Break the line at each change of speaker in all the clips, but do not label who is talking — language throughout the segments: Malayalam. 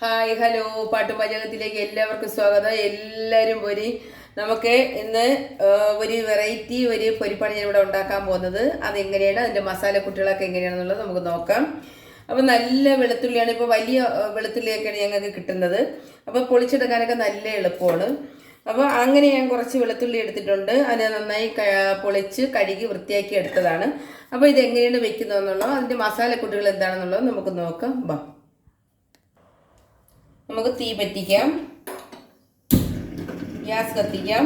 Hi hello. പാട്ടുപാചകത്തിലേക്ക് എല്ലാവർക്കും സ്വാഗതം. എല്ലാവരും ഒരു നമുക്ക് ഇന്ന് ഒരു വെറൈറ്റി ഒരു പൊരിപ്പാണ് ഞാൻ ഇവിടെ ഉണ്ടാക്കാൻ പോകുന്നത്. അതെങ്ങനെയാണ്? അതിന്റെ മസാല കുട്ടികളൊക്കെ എങ്ങനെയാണെന്നുള്ളത് നമുക്ക് നോക്കാം. അപ്പോൾ നല്ല വെളുത്തുള്ളിയാണ് ഇപ്പോൾ വലിയ വെളുത്തുള്ളിയൊക്കെയാണ് ഞങ്ങൾക്ക് കിട്ടുന്നത്. അപ്പോൾ പൊളിച്ചെടുക്കാനൊക്കെ നല്ല എളുപ്പമാണ്. അപ്പോൾ അങ്ങനെ ഞാൻ കുറച്ച് വെളുത്തുള്ളി എടുത്തിട്ടുണ്ട്. അതിനെ നന്നായി പൊളിച്ച് കഴുകി വൃത്തിയാക്കി എടുത്തതാണ്. അപ്പോൾ ഇത് എങ്ങനെയാണ് വെക്കുന്നതെന്നുള്ളത് അതിന്റെ മസാലക്കുട്ടികൾ എന്താണെന്നുള്ളത് നമുക്ക് നോക്കാം. ബാ. നമുക്ക് തീ പറ്റിക്കാം. ഗ്യാസ് കത്തിക്കാം.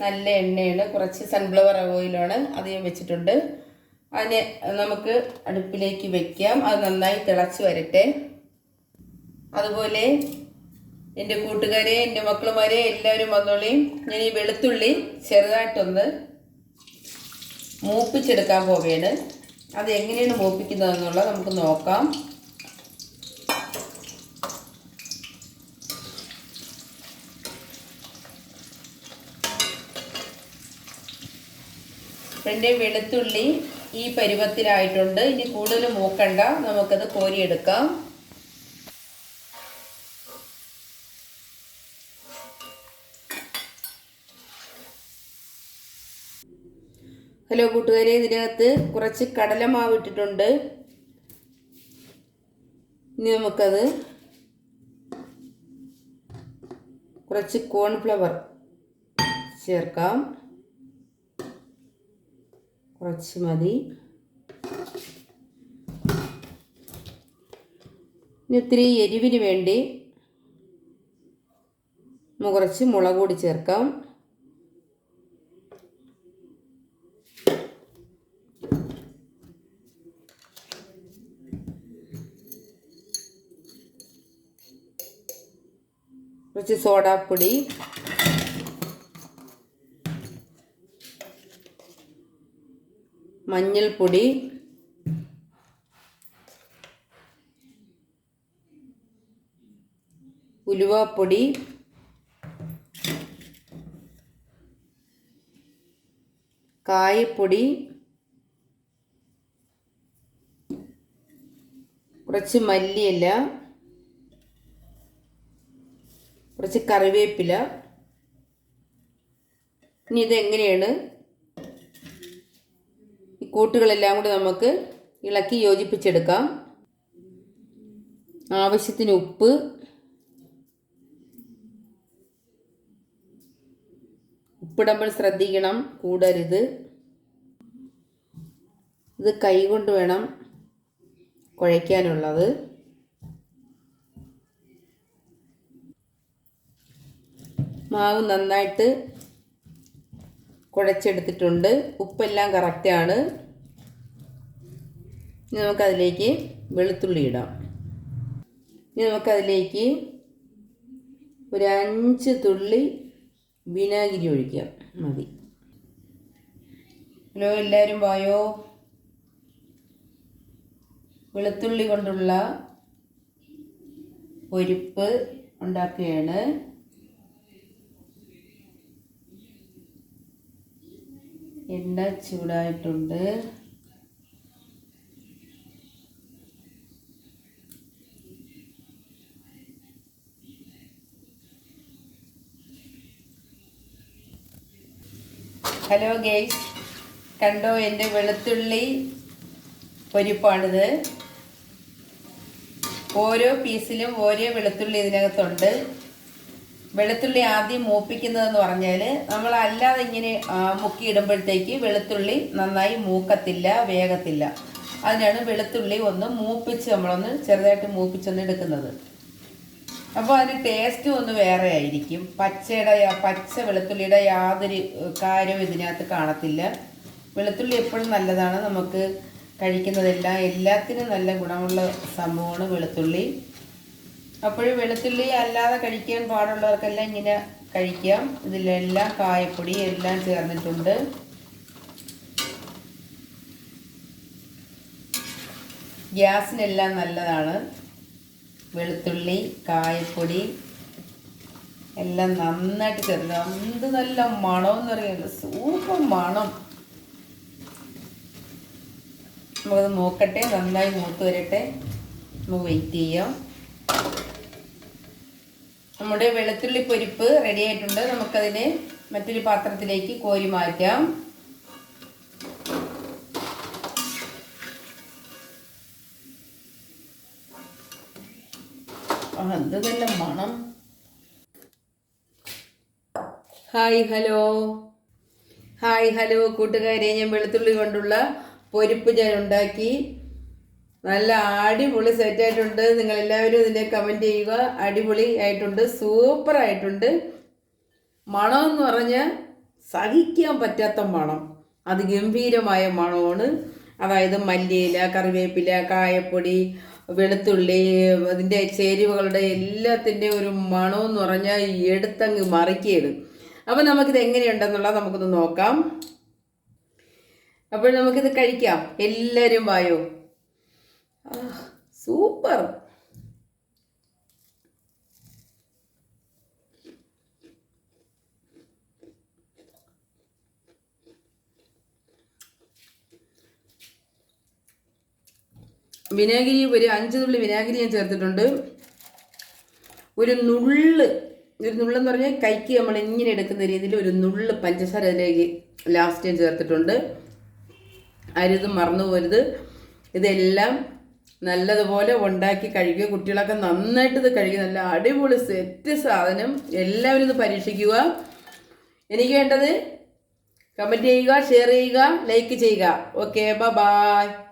നല്ല എണ്ണയാണ്. കുറച്ച് സൺഫ്ലവർ ഓയിലാണ് അത് ഞാൻ വെച്ചിട്ടുണ്ട്. അതിനെ നമുക്ക് അടുപ്പിലേക്ക് വെക്കാം. അത് നന്നായി തിളച്ച് വരട്ടെ. അതുപോലെ എന്റെ കൂട്ടുകാരെ എന്റെ മക്കളുമാരെ എല്ലാവരും വന്നോളിയും ഞാൻ ഈ വെളുത്തുള്ളി ചെറുതായിട്ടൊന്ന് മൂപ്പിച്ചെടുക്കാൻ പോവുകയാണ്. അത് എങ്ങനെയാണ് മൂപ്പിക്കുന്നതെന്നുള്ളത് നമുക്ക് നോക്കാം. എന്റെ വെളുത്തുള്ളി ഈ പരുവത്തിലായിട്ടുണ്ട്. ഇനി കൂടുതൽ മൂക്കണ്ട. നമുക്കത് കോരിയെടുക്കാം. ഹലോ കൂട്ടുകാരെ ഇതിനകത്ത് കുറച്ച് കടലമാവ് ഇട്ടിട്ടുണ്ട്. ഇനി നമുക്കത് കുറച്ച് കോൺഫ്ലവർ ചേർക്കാം. കുറച്ച് മതി. ഇനി ഒത്തിരി എരിവിന് വേണ്ടി കുറച്ച് മുളക് പൊടി ചേർക്കാം. കുറച്ച് സോഡാപ്പൊടി മഞ്ഞൾപ്പൊടി. ഉലുവാപ്പൊടി. കായപ്പൊടി. കുറച്ച് മല്ലിയില. കുറച്ച് കറിവേപ്പില. ഇനി ഇതെങ്ങനെയാണ്? ഈ കൂട്ടുകളെല്ലാം കൂടി നമുക്ക് ഇളക്കി യോജിപ്പിച്ചെടുക്കാം. ആവശ്യത്തിന് ഉപ്പ്. ഉപ്പിടുമ്പോൾ ശ്രദ്ധിക്കണം കൂടരുത്. ഇത് കൈകൊണ്ട് വേണം കുഴയ്ക്കാനുള്ളത്. മാവ് നന്നായിട്ട് കുഴച്ചെടുത്തിട്ടുണ്ട്. ഉപ്പെല്ലാം കറക്റ്റാണ് ഇനി നമുക്കതിലേക്ക് വെളുത്തുള്ളി ഇടാം. ഇനി നമുക്കതിലേക്ക് ഒരു അഞ്ച് തുള്ളി വിനാഗിരി ഒഴിക്കാം. മതി. ഹലോ എല്ലാവരും വായോ? വെളുത്തുള്ളി കൊണ്ടുള്ള പൊരിപ്പ് ഉണ്ടാക്കുകയാണ്. എണ്ണ ചൂടായിട്ടുണ്ട്. ഹലോ ഗെയ്സ് കണ്ടോ എന്റെ വെളുത്തുള്ളി പൊരിപ്പാണിത്. ഓരോ പീസിലും ഓരോ വെളുത്തുള്ളി ഇതിനകത്തുണ്ട്. വെളുത്തുള്ളി ആദ്യം മൂപ്പിക്കുന്നതെന്ന് പറഞ്ഞാൽ നമ്മൾ അല്ലാതെ ഇങ്ങനെ മുക്കിയിടുമ്പോഴത്തേക്ക് വെളുത്തുള്ളി നന്നായി മൂക്കത്തില്ല വേഗത്തില്ല. അതിനാണ് വെളുത്തുള്ളി ഒന്ന് മൂപ്പിച്ച് നമ്മളൊന്ന് ചെറുതായിട്ട് മൂപ്പിച്ചൊന്ന് എടുക്കുന്നത്. അപ്പോൾ അതിന് ടേസ്റ്റ് ഒന്ന് വേറെ ആയിരിക്കും. പച്ചയുടെ പച്ച വെളുത്തുള്ളിയുടെ യാതൊരു കാര്യവും ഇതിനകത്ത് കാണത്തില്ല. വെളുത്തുള്ളി എപ്പോഴും നല്ലതാണ്. നമുക്ക് കഴിക്കുന്നതെല്ലാം എല്ലാത്തിനും നല്ല ഗുണമുള്ള സംഭവമാണ് വെളുത്തുള്ളി. അപ്പോഴും വെളുത്തുള്ളി അല്ലാതെ കഴിക്കാൻ പാടുള്ളവർക്കെല്ലാം ഇങ്ങനെ കഴിക്കാം. ഇതിലെല്ലാം കായപ്പൊടി എല്ലാം ചേർന്നിട്ടുണ്ട്. ഗ്യാസിനെല്ലാം നല്ലതാണ്. വെളുത്തുള്ളി കായപ്പൊടി എല്ലാം നന്നായിട്ട് ചേർത്ത്. എന്ത് നല്ല മണം എന്ന് പറയുന്നത് സൂപ്പർ മണം. നമുക്കത് നോക്കട്ടെ. നന്നായി മൂത്ത് വരട്ടെ. നമുക്ക് വെയിറ്റ് ചെയ്യാം. നമ്മുടെ വെളുത്തുള്ളി പൊരിപ്പ് റെഡി ആയിട്ടുണ്ട്. നമുക്കതിനെ മറ്റൊരു പാത്രത്തിലേക്ക് കോരി മാറ്റാം. അത് നല്ല മണം. Hi hello. Hi hello. കൂട്ടുകാരെ ഞാൻ വെളുത്തുള്ളി കൊണ്ടുള്ള പൊരിപ്പ് ഞാൻ ഉണ്ടാക്കി. നല്ല അടിപൊളി സെറ്റ് ആയിട്ടുണ്ട്. നിങ്ങൾ എല്ലാവരും ഇതിനെ കമന്റ് ചെയ്യുക. അടിപൊളി ആയിട്ടുണ്ട്. സൂപ്പർ ആയിട്ടുണ്ട്. മണം എന്ന് പറഞ്ഞാൽ സഹിക്കാൻ പറ്റാത്ത മണം. അത് ഗംഭീരമായ മണമാണ്. അതായത് മല്ലിയില കറിവേപ്പില കായപ്പൊടി വെളുത്തുള്ളി അതിന്റെ ചേരുവകളുടെ എല്ലാത്തിന്റെ ഒരു മണം എന്ന് പറഞ്ഞാൽ എടുത്തങ്ങ് മറിക്കുകയാണ്. അപ്പം നമുക്കിത് എങ്ങനെയുണ്ടെന്നുള്ളത് നമുക്കൊന്ന് നോക്കാം. അപ്പോൾ നമുക്കിത് കഴിക്കാം. എല്ലാവരും വായോ? സൂപ്പർ. വിനാഗിരി ഒരു അഞ്ച് തുള്ളി വിനാഗിരി ഞാൻ ചേർത്തിട്ടുണ്ട്. ഒരു നുള്ള് ഒരു നുള്ളെന്ന് പറഞ്ഞാൽ കൈക്ക് നമ്മൾ ഇങ്ങനെ എടുക്കുന്ന രീതിയിൽ ഒരു നുള്ള് പഞ്ചസാര അതിലേക്ക് ലാസ്റ്റ് ഞാൻ ചേർത്തിട്ടുണ്ട്. അരുത് മറന്നു പോരുത് ഇതെല്ലാം നല്ലതുപോലെ ഉണ്ടാക്കി കഴിക്കുക. കുട്ടികളൊക്കെ നന്നായിട്ട് ഇത് കഴിക്കുക. നല്ല അടിപൊളി സെറ്റ് സാധനം. എല്ലാവരും ഇത് പരീക്ഷിക്കുക. എനിക്ക് വേണ്ടത് കമന്റ് ചെയ്യുക ഷെയർ ചെയ്യുക ലൈക്ക് ചെയ്യുക. Okay bye